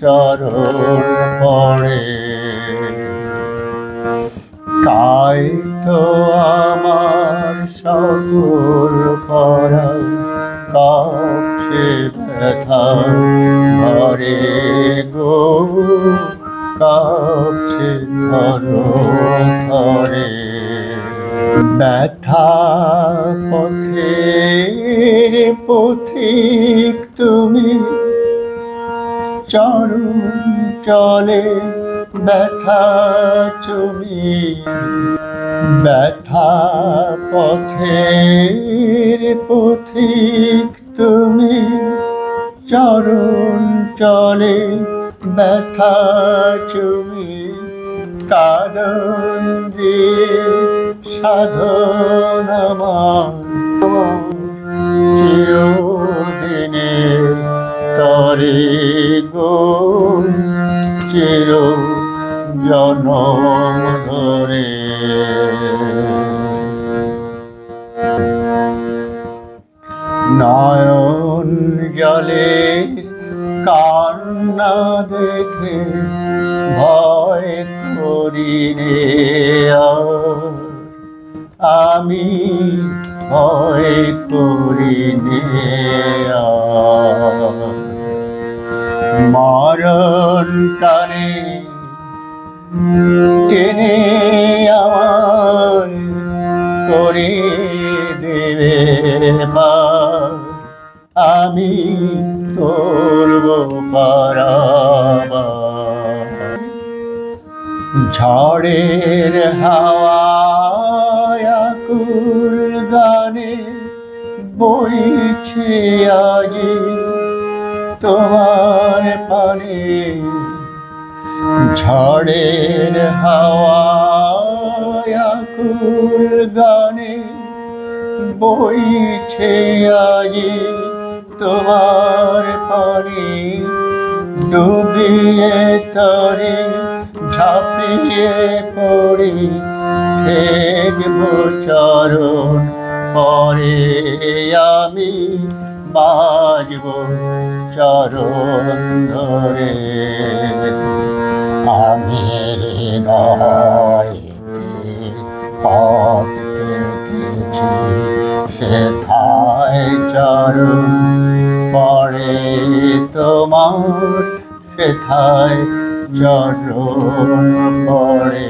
চরণ পড়ে। তাই তো আমার সকল করা কাছে ব্যথা ঘরে গো কাছে ধর ধরে। ব্যথা পথের পথিক তুমি। চরণ চলে, ব্যথা তুমি ব্যথা পথের পথিক তুমি। চরণ চলে, ব্যথা তুমি কাদন দিয়ে সাধন চির জনম ধরে নয়ন জলে কান্না দেখে ভয় করিনে আর। আমি ভয় করিনে আর। মরণ টানে। টেনে আমার করে দেবে। আমি তোরব পারাবার ঝড়ের হাওয়ায় আকুল গানে বইছে আজি। তোমার পানে, ঝড়ের হাওয়ায় আকুল গানে বইছে আজি তোমার পানে। ডুবিয়ে তরে, ঝাঁপিয়ে পড়ি ঠেকব চরণ, পরে আমি বাজব চরণ ধরে। আমি পথ কেটেছি সেথায় চরণ পড়ে তোমার সেথায় চরণ পড়ে।